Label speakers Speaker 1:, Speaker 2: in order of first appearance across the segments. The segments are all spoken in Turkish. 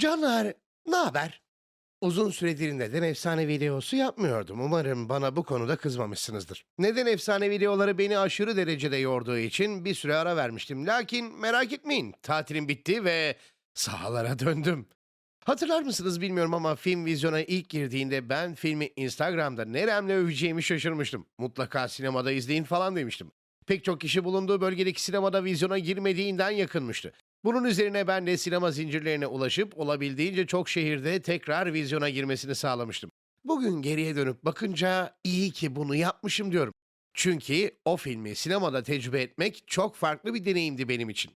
Speaker 1: Canlar, ne haber? Uzun süredir neden efsane videosu yapmıyordum. Umarım bana bu konuda kızmamışsınızdır. Neden efsane videoları beni aşırı derecede yorduğu için bir süre ara vermiştim. Lakin merak etmeyin, tatilim bitti ve sahalara döndüm. Hatırlar mısınız bilmiyorum ama film vizyona ilk girdiğinde ben filmi Instagram'da neremle öveceğimi şaşırmıştım. Mutlaka sinemada izleyin falan demiştim. Pek çok kişi bulunduğu bölgedeki sinemada vizyona girmediğinden yakınmıştı. Bunun üzerine ben de sinema zincirlerine ulaşıp olabildiğince çok şehirde tekrar vizyona girmesini sağlamıştım. Bugün geriye dönüp bakınca iyi ki bunu yapmışım diyorum. Çünkü o filmi sinemada tecrübe etmek çok farklı bir deneyimdi benim için.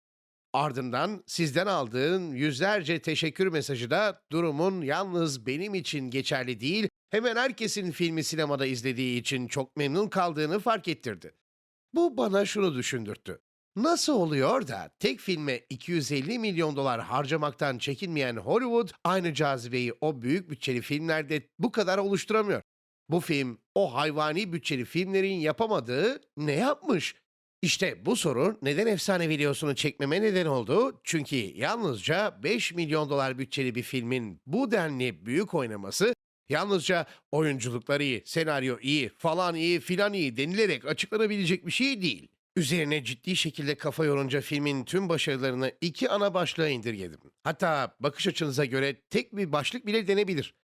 Speaker 1: Ardından sizden aldığın yüzlerce teşekkür mesajı da durumun yalnız benim için geçerli değil, hemen herkesin filmi sinemada izlediği için çok memnun kaldığını fark ettirdi. Bu bana şunu düşündürttü. Nasıl oluyor da tek filme 250 milyon dolar harcamaktan çekinmeyen Hollywood aynı cazibeyi o büyük bütçeli filmlerde bu kadar oluşturamıyor? Bu film o hayvani bütçeli filmlerin yapamadığı ne yapmış? İşte bu soru neden efsane videosunu çekmeme neden oldu? Çünkü yalnızca 5 milyon dolar bütçeli bir filmin bu denli büyük oynaması yalnızca oyunculukları iyi, senaryo iyi, falan iyi, filan iyi denilerek açıklanabilecek bir şey değil. Üzerine ciddi şekilde kafa yorunca filmin tüm başarılarını iki ana başlığa indirgedim. Hatta bakış açınıza göre tek bir başlık bile denebilir.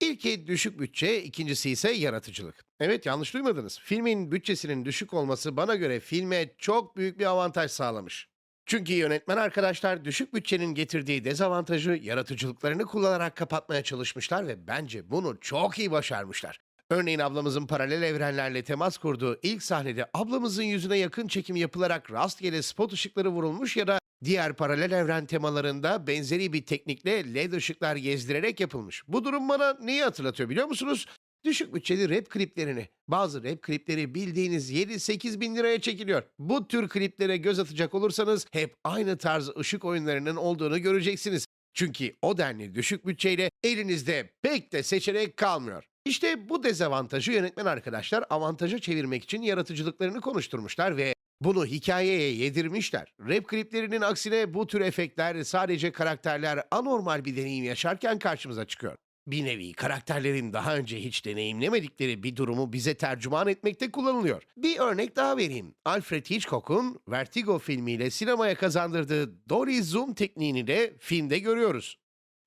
Speaker 1: İlki düşük bütçe, ikincisi ise yaratıcılık. Evet yanlış duymadınız. Filmin bütçesinin düşük olması bana göre filme çok büyük bir avantaj sağlamış. Çünkü yönetmen arkadaşlar düşük bütçenin getirdiği dezavantajı yaratıcılıklarını kullanarak kapatmaya çalışmışlar ve bence bunu çok iyi başarmışlar. Örneğin ablamızın paralel evrenlerle temas kurduğu ilk sahnede ablamızın yüzüne yakın çekim yapılarak rastgele spot ışıkları vurulmuş ya da diğer paralel evren temalarında benzeri bir teknikle led ışıklar gezdirerek yapılmış. Bu durum bana neyi hatırlatıyor biliyor musunuz? Düşük bütçeli rap kliplerini. Bazı rap klipleri bildiğiniz 7-8 bin liraya çekiliyor. Bu tür kliplere göz atacak olursanız hep aynı tarz ışık oyunlarının olduğunu göreceksiniz. Çünkü o denli düşük bütçeyle elinizde pek de seçenek kalmıyor. İşte bu dezavantajı yönetmen arkadaşlar avantaja çevirmek için yaratıcılıklarını konuşturmuşlar ve bunu hikayeye yedirmişler. Rap kliplerinin aksine bu tür efektler sadece karakterler anormal bir deneyim yaşarken karşımıza çıkıyor. Bir nevi karakterlerin daha önce hiç deneyimlemedikleri bir durumu bize tercüman etmekte kullanılıyor. Bir örnek daha vereyim. Alfred Hitchcock'un Vertigo filmiyle sinemaya kazandırdığı Dolly Zoom tekniğini de filmde görüyoruz.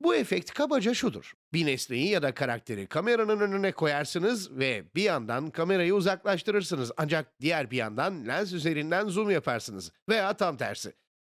Speaker 1: Bu efekt kabaca şudur. Bir nesneyi ya da karakteri kameranın önüne koyarsınız ve bir yandan kamerayı uzaklaştırırsınız ancak diğer bir yandan lens üzerinden zoom yaparsınız veya tam tersi.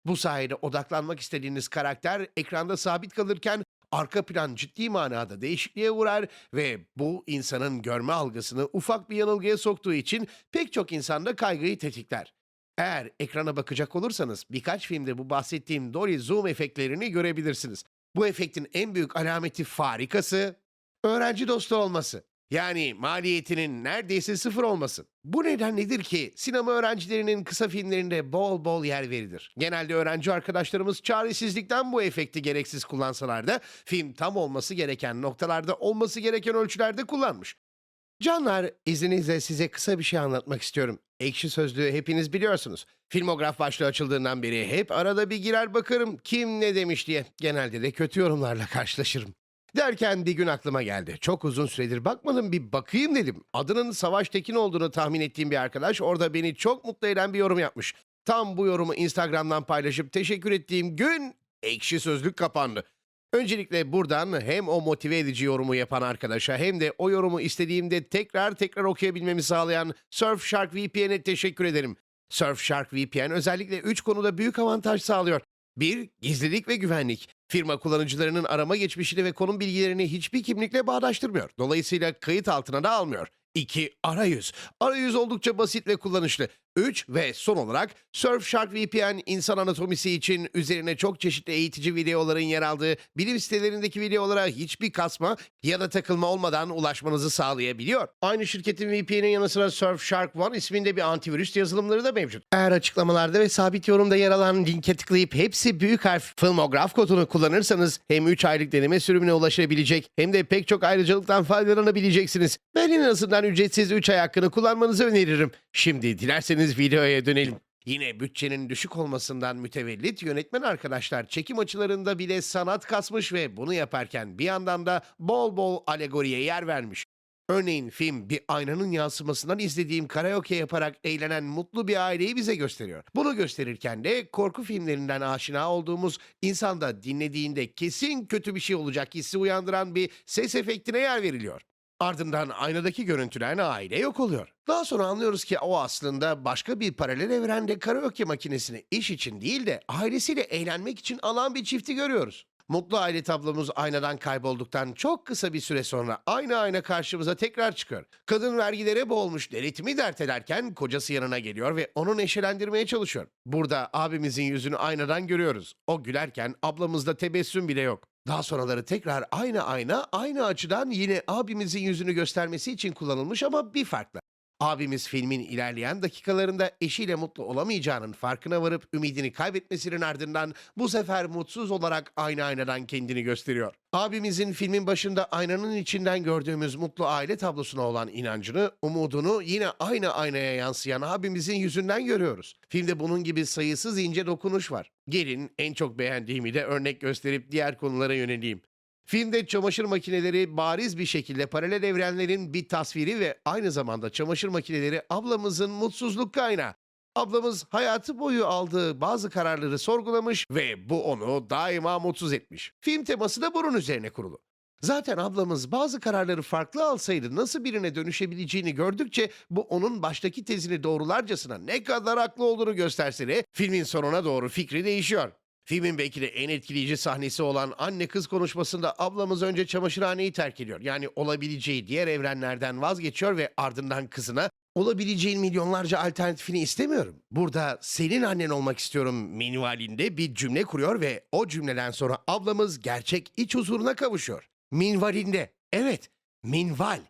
Speaker 1: Bu sayede odaklanmak istediğiniz karakter ekranda sabit kalırken arka plan ciddi manada değişikliğe uğrar ve bu insanın görme algısını ufak bir yanılgıya soktuğu için pek çok insanda kaygıyı tetikler. Eğer ekrana bakacak olursanız birkaç filmde bu bahsettiğim Dolly Zoom efektlerini görebilirsiniz. Bu efektin en büyük alameti farikası öğrenci dostu olması. Yani maliyetinin neredeyse sıfır olması. Bu neden nedir ki sinema öğrencilerinin kısa filmlerinde bol bol yer verilir. Genelde öğrenci arkadaşlarımız çaresizlikten bu efekti gereksiz kullansalar da film tam olması gereken noktalarda olması gereken ölçülerde kullanmış. Canlar, izninizle size kısa bir şey anlatmak istiyorum. Ekşi Sözlüğü hepiniz biliyorsunuz. Filmograf başlığı açıldığından beri hep arada bir girer bakarım kim ne demiş diye. Genelde de kötü yorumlarla karşılaşırım. Derken bir gün aklıma geldi. Çok uzun süredir bakmadım bir bakayım dedim. Adının Savaş Tekin olduğunu tahmin ettiğim bir arkadaş orada beni çok mutlu eden bir yorum yapmış. Tam bu yorumu Instagram'dan paylaşıp teşekkür ettiğim gün Ekşi Sözlük kapandı. Öncelikle buradan hem o motive edici yorumu yapan arkadaşa hem de o yorumu istediğimde tekrar tekrar okuyabilmemi sağlayan Surfshark VPN'e teşekkür ederim. Surfshark VPN özellikle 3 konuda büyük avantaj sağlıyor. 1. Gizlilik ve güvenlik. Firma kullanıcılarının arama geçmişini ve konum bilgilerini hiçbir kimlikle bağdaştırmıyor. Dolayısıyla kayıt altına da almıyor. 2. Arayüz. Arayüz oldukça basit ve kullanışlı. 3 ve son olarak Surfshark VPN insan anatomisi için üzerine çok çeşitli eğitici videoların yer aldığı bilim sitelerindeki videolara hiçbir kasma ya da takılma olmadan ulaşmanızı sağlayabiliyor. Aynı şirketin VPN'in yanı sıra Surfshark One isminde bir antivirüs yazılımları da mevcut. Eğer açıklamalarda ve sabit yorumda yer alan linke tıklayıp hepsi büyük harf Filmograf kodunu kullanırsanız hem 3 aylık deneme sürümüne ulaşabilecek hem de pek çok ayrıcalıktan faydalanabileceksiniz. Ben en azından ücretsiz 3 ay hakkını kullanmanızı öneririm. Şimdi dilerseniz videoya dönelim. Yine bütçenin düşük olmasından mütevellit yönetmen arkadaşlar çekim açılarında bile sanat kasmış ve bunu yaparken bir yandan da bol bol alegoriye yer vermiş. Örneğin film bir aynanın yansımasından izlediğim karaoke yaparak eğlenen mutlu bir aileyi bize gösteriyor. Bunu gösterirken de korku filmlerinden aşina olduğumuz insanda dinlediğinde kesin kötü bir şey olacak hissi uyandıran bir ses efektine yer veriliyor. Ardından aynadaki görüntülen aile yok oluyor. Daha sonra anlıyoruz ki o aslında başka bir paralel evrende karaoke makinesini iş için değil de ailesiyle eğlenmek için alan bir çifti görüyoruz. Mutlu aile tablomuz aynadan kaybolduktan çok kısa bir süre sonra aynı ayna karşımıza tekrar çıkıyor. Kadın vergilere boğulmuş deritimi dert ederken kocası yanına geliyor ve onu neşelendirmeye çalışıyor. Burada abimizin yüzünü aynadan görüyoruz. O gülerken ablamızda tebessüm bile yok. Daha sonraları tekrar aynı ayna aynı açıdan yine abimizin yüzünü göstermesi için kullanılmış ama bir farkla. Abimiz filmin ilerleyen dakikalarında eşiyle mutlu olamayacağının farkına varıp ümidini kaybetmesinin ardından bu sefer mutsuz olarak aynı aynadan kendini gösteriyor. Abimizin filmin başında aynanın içinden gördüğümüz mutlu aile tablosuna olan inancını, umudunu yine aynı aynaya yansıyan abimizin yüzünden görüyoruz. Filmde bunun gibi sayısız ince dokunuş var. Gelin en çok beğendiğimi de örnek gösterip diğer konulara yöneleyim. Filmde çamaşır makineleri bariz bir şekilde paralel evrenlerin bir tasviri ve aynı zamanda çamaşır makineleri ablamızın mutsuzluk kaynağı. Ablamız hayatı boyu aldığı bazı kararları sorgulamış ve bu onu daima mutsuz etmiş. Film teması da bunun üzerine kurulu. Zaten ablamız bazı kararları farklı alsaydı nasıl birine dönüşebileceğini gördükçe bu onun baştaki tezini doğrularcasına ne kadar haklı olduğunu gösterse de filmin sonuna doğru fikri değişiyor. Filmin belki de en etkileyici sahnesi olan anne kız konuşmasında ablamız önce çamaşırhaneyi terk ediyor. Yani olabileceği diğer evrenlerden vazgeçiyor ve ardından kızına olabileceğin milyonlarca alternatifini istemiyorum. Burada senin annen olmak istiyorum minvalinde bir cümle kuruyor ve o cümleden sonra ablamız gerçek iç huzuruna kavuşuyor. Minvalinde. Evet, minval.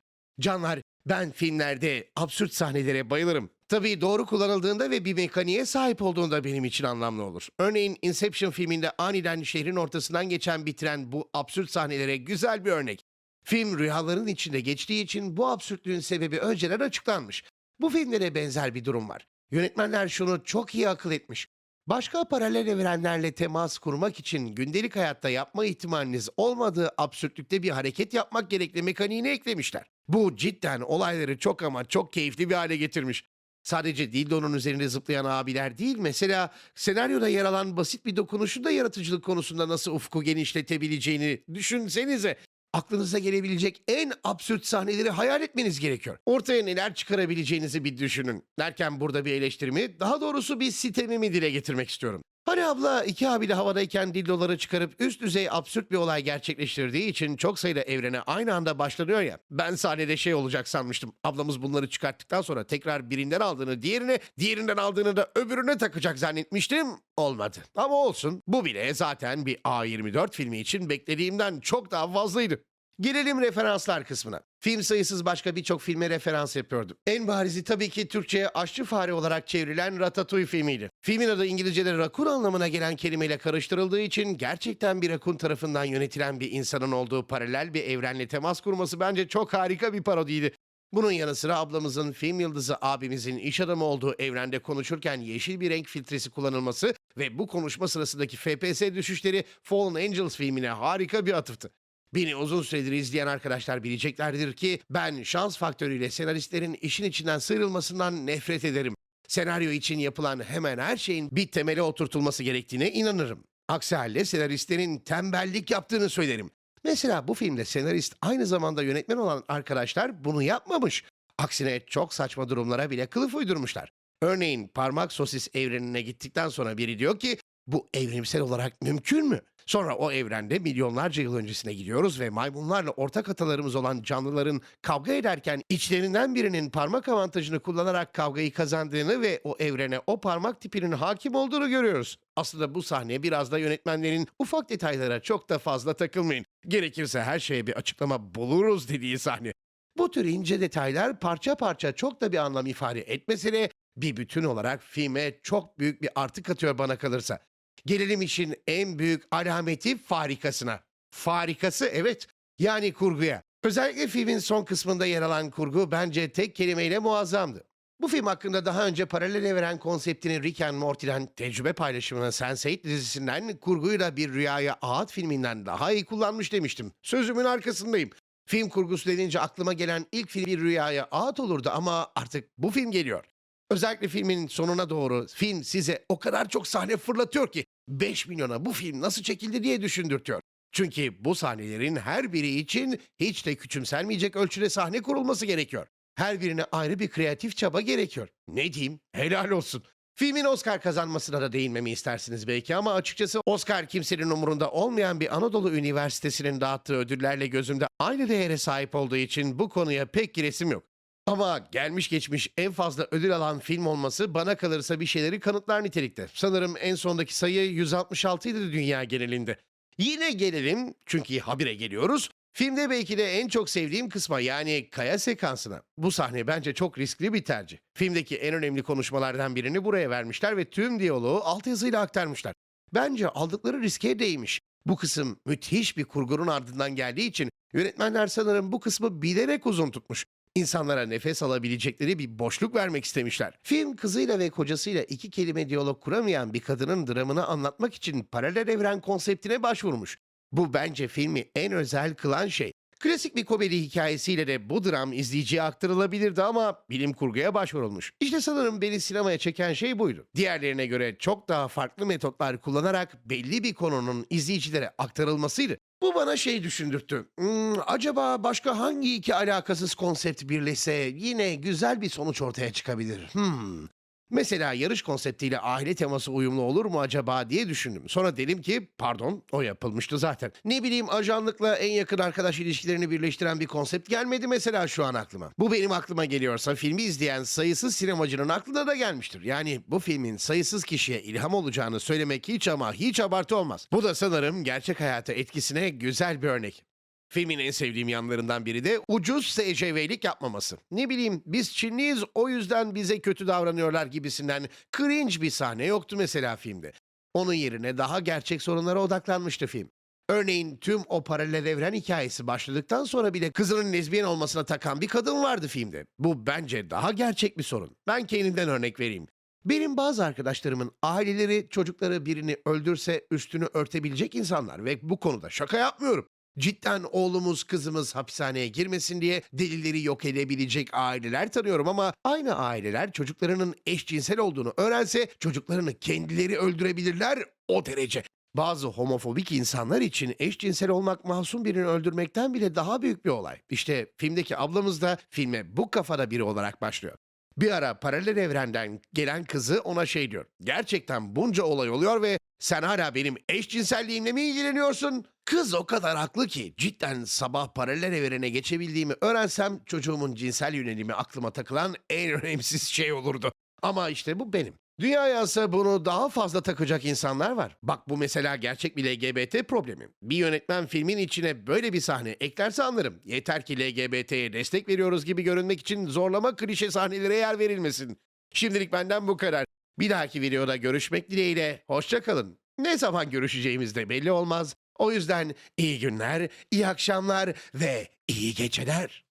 Speaker 1: Canlar, ben filmlerde absürt sahnelere bayılırım. Tabii doğru kullanıldığında ve bir mekaniğe sahip olduğunda benim için anlamlı olur. Örneğin Inception filminde aniden şehrin ortasından geçen bitiren bu absürt sahnelere güzel bir örnek. Film rüyaların içinde geçtiği için bu absürtlüğün sebebi önceden açıklanmış. Bu filmlere benzer bir durum var. Yönetmenler şunu çok iyi akıl etmiş. Başka paralel evrenlerle temas kurmak için gündelik hayatta yapma ihtimaliniz olmadığı absürtlükte bir hareket yapmak gerekli mekaniğini eklemişler. Bu cidden olayları çok ama çok keyifli bir hale getirmiş. Sadece dildonun üzerinde zıplayan abiler değil, mesela senaryoda yer alan basit bir dokunuşun da yaratıcılık konusunda nasıl ufku genişletebileceğini düşünsenize. Aklınıza gelebilecek en absürt sahneleri hayal etmeniz gerekiyor. Ortaya neler çıkarabileceğinizi bir düşünün. Derken burada bir eleştirimi, daha doğrusu bir sitemimi dile getirmek istiyorum. Hani abla iki abiyle havadayken dildoları çıkarıp üst düzey absürt bir olay gerçekleştirdiği için çok sayıda evrene aynı anda başlanıyor ya. Ben sahnede şey olacak sanmıştım. Ablamız bunları çıkarttıktan sonra tekrar birinden aldığını diğerine, diğerinden aldığını da öbürüne takacak zannetmiştim. Olmadı. Ama olsun. Bu bile zaten bir A24 filmi için beklediğimden çok daha fazlaydı. Gelelim referanslar kısmına. Film sayısız başka birçok filme referans yapıyordu. En barizi tabii ki Türkçe'ye aşçı fare olarak çevrilen Ratatouille filmiydi. Filmin adı İngilizce'de rakun anlamına gelen kelimeyle karıştırıldığı için gerçekten bir rakun tarafından yönetilen bir insanın olduğu paralel bir evrenle temas kurması bence çok harika bir parodiydi. Bunun yanı sıra ablamızın film yıldızı abimizin iş adamı olduğu evrende konuşurken yeşil bir renk filtresi kullanılması ve bu konuşma sırasındaki FPS düşüşleri Fallen Angels filmine harika bir atıftı. Beni uzun süredir izleyen arkadaşlar bileceklerdir ki ben şans faktörüyle senaristlerin işin içinden sıyrılmasından nefret ederim. Senaryo için yapılan hemen her şeyin bir temele oturtulması gerektiğine inanırım. Aksi halde senaristlerin tembellik yaptığını söylerim. Mesela bu filmde senarist aynı zamanda yönetmen olan arkadaşlar bunu yapmamış. Aksine çok saçma durumlara bile kılıf uydurmuşlar. Örneğin parmak sosis evrenine gittikten sonra biri diyor ki bu evrimsel olarak mümkün mü? Sonra o evrende milyonlarca yıl öncesine gidiyoruz ve maymunlarla ortak atalarımız olan canlıların kavga ederken içlerinden birinin parmak avantajını kullanarak kavgayı kazandığını ve o evrene o parmak tipinin hakim olduğunu görüyoruz. Aslında bu sahne biraz da yönetmenlerin ufak detaylara çok da fazla takılmayın. Gerekirse her şeye bir açıklama buluruz dediği sahne. Bu tür ince detaylar parça parça çok da bir anlam ifade etmese de bir bütün olarak filme çok büyük bir artı katıyor bana kalırsa. Gelelim işin en büyük alameti farikasına. Farikası evet yani kurguya. Özellikle filmin son kısmında yer alan kurgu bence tek kelimeyle muazzamdı. Bu film hakkında daha önce paralel evren konseptini Rick and Morty'den tecrübe paylaşımını Sense8 dizisinden kurguyla bir rüyaya ağıt filminden daha iyi kullanmış demiştim. Sözümün arkasındayım. Film kurgusu denince aklıma gelen ilk film bir rüyaya ağıt olurdu ama artık bu film geliyor. Özellikle filmin sonuna doğru film size o kadar çok sahne fırlatıyor ki 5 milyona bu film nasıl çekildi diye düşündürtüyor. Çünkü bu sahnelerin her biri için hiç de küçümsenmeyecek ölçüde sahne kurulması gerekiyor. Her birine ayrı bir kreatif çaba gerekiyor. Ne diyeyim? Helal olsun. Filmin Oscar kazanmasına da değinmemi istersiniz belki ama açıkçası Oscar kimsenin umurunda olmayan bir Anadolu Üniversitesi'nin dağıttığı ödüllerle gözümde aynı değere sahip olduğu için bu konuya pek giresim yok. Ama gelmiş geçmiş en fazla ödül alan film olması bana kalırsa bir şeyleri kanıtlar nitelikte. Sanırım en sondaki sayı 166 idi dünya genelinde. Yine gelelim çünkü habire geliyoruz. Filmde belki de en çok sevdiğim kısma yani kaya sekansına. Bu sahne bence çok riskli bir tercih. Filmdeki en önemli konuşmalardan birini buraya vermişler ve tüm diyaloğu altyazıyla aktarmışlar. Bence aldıkları riske değmiş. Bu kısım müthiş bir kurgunun ardından geldiği için yönetmenler sanırım bu kısmı bilerek uzun tutmuş. İnsanlara nefes alabilecekleri bir boşluk vermek istemişler. Film kızıyla ve kocasıyla iki kelime diyalog kuramayan bir kadının dramını anlatmak için paralel evren konseptine başvurmuş. Bu bence filmi en özel kılan şey. Klasik bir komedi hikayesiyle de bu dram izleyiciye aktarılabilirdi ama bilim kurguya başvurulmuş. İşte sanırım beni sinemaya çeken şey buydu. Diğerlerine göre çok daha farklı metotlar kullanarak belli bir konunun izleyicilere aktarılmasıydı. Bu bana şey düşündürttü. Hmm, acaba başka hangi iki alakasız konsept birleşse yine güzel bir sonuç ortaya çıkabilir? Hmm. Mesela yarış konseptiyle aile teması uyumlu olur mu acaba diye düşündüm. Sonra dedim ki pardon o yapılmıştı zaten. Ne bileyim ajanlıkla en yakın arkadaş ilişkilerini birleştiren bir konsept gelmedi mesela şu an aklıma. Bu benim aklıma geliyorsa filmi izleyen sayısız sinemacının aklına da gelmiştir. Yani bu filmin sayısız kişiye ilham olacağını söylemek hiç ama hiç abartı olmaz. Bu da sanırım gerçek hayata etkisine güzel bir örnek. Filmin en sevdiğim yanlarından biri de ucuz SCV'lik yapmaması. Ne bileyim biz Çinliyiz o yüzden bize kötü davranıyorlar gibisinden cringe bir sahne yoktu mesela filmde. Onun yerine daha gerçek sorunlara odaklanmıştı film. Örneğin tüm o paralel evren hikayesi başladıktan sonra bile kızının lezbiyen olmasına takan bir kadın vardı filmde. Bu bence daha gerçek bir sorun. Ben kendimden örnek vereyim. Benim bazı arkadaşlarımın aileleri çocukları birini öldürse üstünü örtebilecek insanlar ve bu konuda şaka yapmıyorum. Cidden oğlumuz kızımız hapishaneye girmesin diye delilleri yok edebilecek aileler tanıyorum ama aynı aileler çocuklarının eşcinsel olduğunu öğrense çocuklarını kendileri öldürebilirler o derece. Bazı homofobik insanlar için eşcinsel olmak masum birini öldürmekten bile daha büyük bir olay. İşte filmdeki ablamız da filme bu kafada biri olarak başlıyor. Bir ara paralel evrenden gelen kızı ona şey diyor. Gerçekten bunca olay oluyor ve sen hala benim eşcinselliğimle mi ilgileniyorsun? Kız o kadar haklı ki cidden sabah paralel evrene geçebildiğimi öğrensem çocuğumun cinsel yönelimi aklıma takılan en önemsiz şey olurdu. Ama işte bu benim. Dünyaya bunu daha fazla takacak insanlar var. Bak bu mesela gerçek bir LGBT problemi. Bir yönetmen filmin içine böyle bir sahne eklerse anlarım. Yeter ki LGBT'ye destek veriyoruz gibi görünmek için zorlama klişe sahnelere yer verilmesin. Şimdilik benden bu kadar. Bir dahaki videoda görüşmek dileğiyle. Hoşça kalın. Ne zaman görüşeceğimiz de belli olmaz. O yüzden iyi günler, iyi akşamlar ve iyi geceler.